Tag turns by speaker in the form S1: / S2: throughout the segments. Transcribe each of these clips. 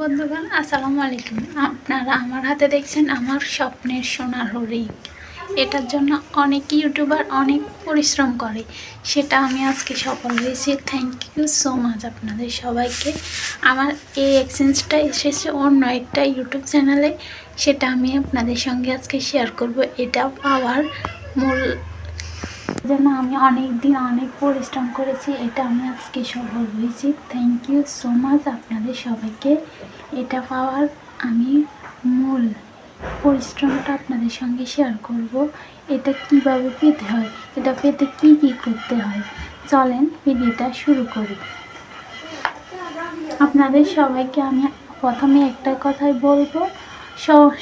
S1: বন্ধুগণ, আসসালামু আলাইকুম। আপনারা আমার হাতে দেখছেন আমার স্বপ্নের সোনার হরিণ এটার জন্য অনেক ইউটিউবার অনেক পরিশ্রম করে। সেটা আমি আজকে সফল হয়েছি। থ্যাংক ইউ সো মাচ আপনাদের সবাইকে। আমার এই এক্সচেঞ্জটা এসেছে অন্য একটা ইউটিউব চ্যানেলে সেটা আমি আপনাদের সঙ্গে আজকে শেয়ার করব। এটা পাওয়ার মূল জন্য আমি অনেক দিন অনেক পরিশ্রম করেছি, এটা আমি আজকে সফল হয়েছি। থ্যাংক ইউ সো মাচ আপনাদের সবাইকে। এটা পাওয়ার আমি মূল পরিশ্রমটা আপনাদের সঙ্গে শেয়ার করব। এটা কীভাবে পেতে হয়, এটা পেতে কি কি করতে হয়? চলেন ভিডিওটা শুরু করি। আপনাদের সবাইকে আমি প্রথমে একটা কথাই বলব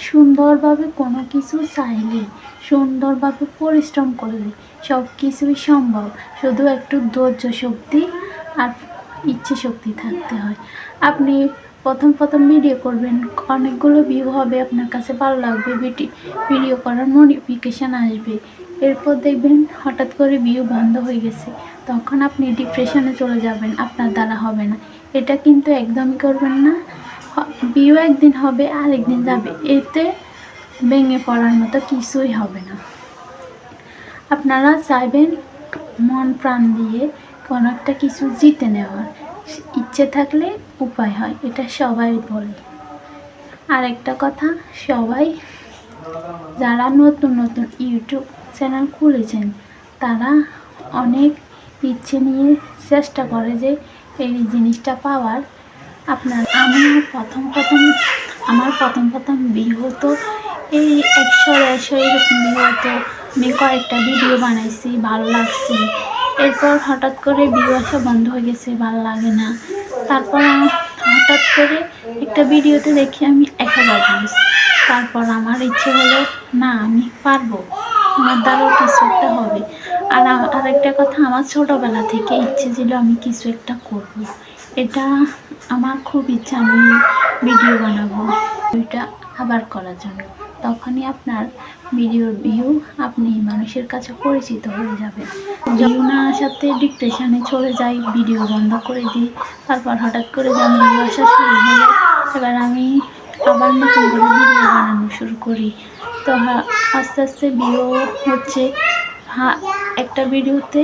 S1: সুন্দরভাবে কোনো কিছু চাইলে, সুন্দরভাবে পরিশ্রম করলে সব কিছুই সম্ভব। শুধু একটু ধৈর্য শক্তি আর ইচ্ছে শক্তি থাকতে হয়। আপনি প্রথম প্রথম ভিডিও করবেন, অনেকগুলো ভিউ হবে আপনার কাছে, ভালো লাগবে। ভিডি ভিডিও করার নোটিফিকেশান আসবে। এরপর দেখবেন হঠাৎ করে ভিউ বন্ধ হয়ে গেছে। তখন আপনি ডিপ্রেশনে চলে যাবেন, আপনার দ্বারা হবে না। এটা কিন্তু একদমই করবেন না। ভিউ একদিন হবে আর একদিন যাবে। এতে ভেঙে পড়ার মতো কিছুই হবে না। আপনারা চাইবেন মন প্রাণ দিয়ে কোনো একটা কিছু জিতে নেওয়ার। ইচ্ছে থাকলে উপায় হয়, এটা সবাই বলে। আর একটা কথা, সবাই যারা নতুন নতুন ইউটিউব চ্যানেল খুলেছেন, তারা অনেক ইচ্ছে নিয়ে চেষ্টা করে যে এই জিনিসটা পাওয়ার। আপনার, আমি প্রথম প্রথম, আমার প্রথম প্রথম বিয়ে হতো, এই একশো, দেড়শো এরকম বিয়ে হতো। আমি কয়েকটা ভিডিও বানাইছি, ভালো লাগছে। এরপর হঠাৎ করে ভিউ আসা বন্ধ হয়ে গেছে, ভালো লাগে না। তারপর হঠাৎ করে একটা ভিডিওতে দেখি আমি এক হাজার তারপর আমার ইচ্ছে হলো, না, আমি পারব। আমার দ্বারাও কিছু একটা হবে। আর আর একটা কথা, আমার ছোটোবেলা থেকে ইচ্ছে ছিল আমি কিছু একটা করব। এটা আমার খুব ইচ্ছা আমি ভিডিও বানাবো। ওইটা আবার করার জন্য। তখনই আপনার ভিডিওর ভিউ আপনি মানুষের কাছে পরিচিত হয়ে যাবে। ভিউ না আসাতে ডিপ্রেশনে চলে যাই ভিডিও বন্ধ করে দিই, তারপর হঠাৎ করে যখন ভিউ আসা শুরু হলো, এবার আমি আবার নতুন করে ভিডিও বানানো শুরু করি। তো আস্তে আস্তে ভিউ হচ্ছে হ্যাঁ একটা ভিডিওতে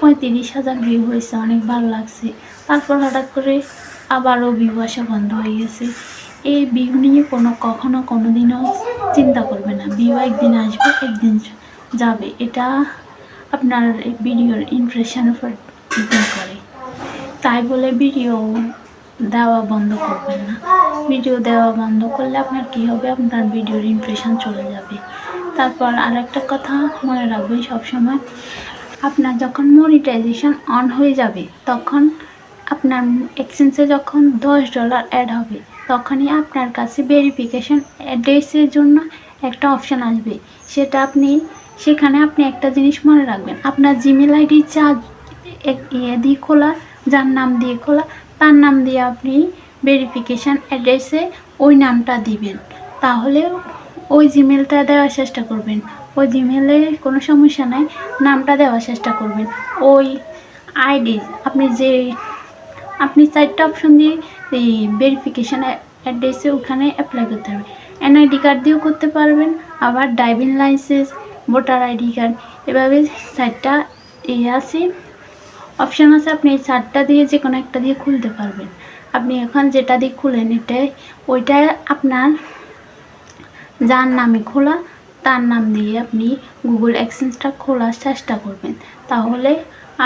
S1: পঁয়ত্রিশ হাজার ভিউ হয়েছে, অনেক ভালো লাগছে। তারপর হঠাৎ করে আবারও ভিউ আসা বন্ধ হয়ে গেছে। এই ভিউ নিয়ে কোনো, কখনো কোনো দিনও চিন্তা করবে না। ভিউ একদিন আসবে, একদিন যাবে। এটা আপনার ভিডিওর ইমপ্রেশনের উপর ডিপেন্ড করে। তাই বলে ভিডিও দেওয়া বন্ধ করবেন না। ভিডিও দেওয়া বন্ধ করলে আপনার কী হবে? আপনার ভিডিওর ইমপ্রেশন চলে যাবে। তারপর আর একটা কথা মনে রাখবেন সবসময়, আপনার যখন মনিটাইজেশন অন হয়ে যাবে, তখন আপনার এক্সচেঞ্জে যখন দশ ডলার অ্যাড হবে তখনই আপনার কাছে ভেরিফিকেশন অ্যাড্রেসের জন্য একটা অপশান আসবে। সেটা আপনি, সেখানে আপনি একটা জিনিস মনে রাখবেন। আপনার জিমেল আইডি যা ইয়ে দিয়ে খোলা, যার নাম দিয়ে খোলা, তার নাম দিয়ে আপনি ভেরিফিকেশান অ্যাড্রেসে ওই নামটা দিবেন। তাহলে ওই জিমেলটা দেওয়ার চেষ্টা করবেন। ওই জিমেলে কোনো সমস্যা নাই, নামটা দেওয়ার চেষ্টা করবেন। ওই আইডি আপনি যে, আপনি চারটা অপশন দিয়ে এই ভেরিফিকেশান অ্যাড্রেসে ওখানে অ্যাপ্লাই করতে হবে। এনআইডি কার্ড দিয়েও করতে পারবেন, আবার driving licence voter ID card এভাবে সাইটটা ইয়ে আছে। অপশান আছে আপনি এই চারটা দিয়ে যে কোনো একটা দিয়ে খুলতে পারবেন। আপনি এখন যেটা দিয়ে খুলেন এটাই ওইটা আপনার যার নামে খোলা, তার নাম দিয়ে আপনি গুগল এক্সচেঞ্জটা খোলার চেষ্টা করবেন। তাহলে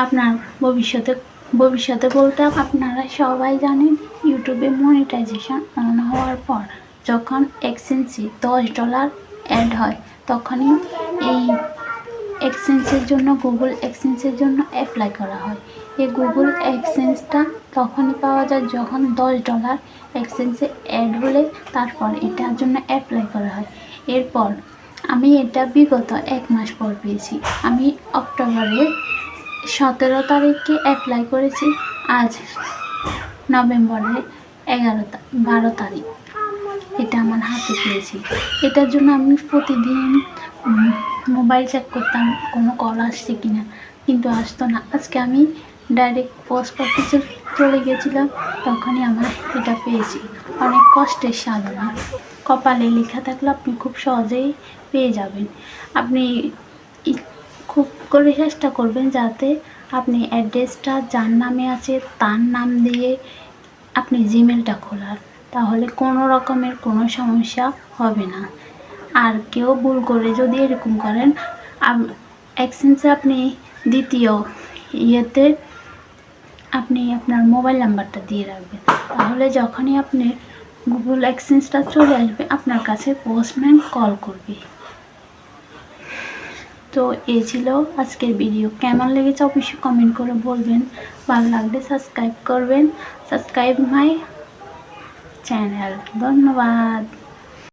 S1: আপনার ভবিষ্যতে ভবিষ্যতে বলতে আপনারা সবাই জানেন ইউটিউবে মনিটাইজেশন অন হওয়ার পর যখন এক্সচেঞ্জে দশ ডলার অ্যাড হয়, তখনই এই এক্সচেঞ্জের জন্য গুগল এক্সচেঞ্জের জন্য অ্যাপ্লাই করা হয়। এই গুগল এক্সচেঞ্জটা তখনই পাওয়া যায় যখন দশ ডলার এক্সচেঞ্জে অ্যাড হলে তারপর এটার জন্য অ্যাপ্লাই করা হয়। এরপর আমি এটা বিগত এক মাস পর পেয়েছি। আমি অক্টোবরের সতেরো তারিখে অ্যাপ্লাই করেছি আজ নভেম্বরের এগারো বারো তারিখ। এটা আমার হাতে পেয়েছি। এটার জন্য আমি প্রতিদিন মোবাইল চেক করতাম, কোনো কল আসছে কি না কিন্তু আসতো না। আজকে আমি ডাইরেক্ট পোস্ট অফিসে চলে গেছিলাম, তখনই আমার এটা পেয়েছি। অনেক কষ্টের সাধনা। কপালে লেখা থাকলে আপনি খুব সহজেই পেয়ে যাবেন। আপনি খুব করে চেষ্টা করবেন যাতে আপনি অ্যাড্রেসটা যার নামে আছে তার নাম দিয়ে আপনি জিমেলটা খোলার। তাহলে কোনো রকমের কোনো সমস্যা হবে না। আর কেউ ভুল করে যদি এরকম করেন এক্সচেঞ্জে আপনি দ্বিতীয় ইয়েতে আপনি আপনার মোবাইল নাম্বারটা দিয়ে রাখবেন। তাহলে যখনই আপনি গুগল এক্সচেঞ্জটা চলে আসবে, আপনার কাছে পোস্টম্যান কল করবে। তো এই ছিল আজকের ভিডিও কেমন লেগেছে অবশ্যই কমেন্ট করে বলবেন। ভালো লাগলে সাবস্ক্রাইব করবেন। সাবস্ক্রাইব মাই চ্যানেল ধন্যবাদ।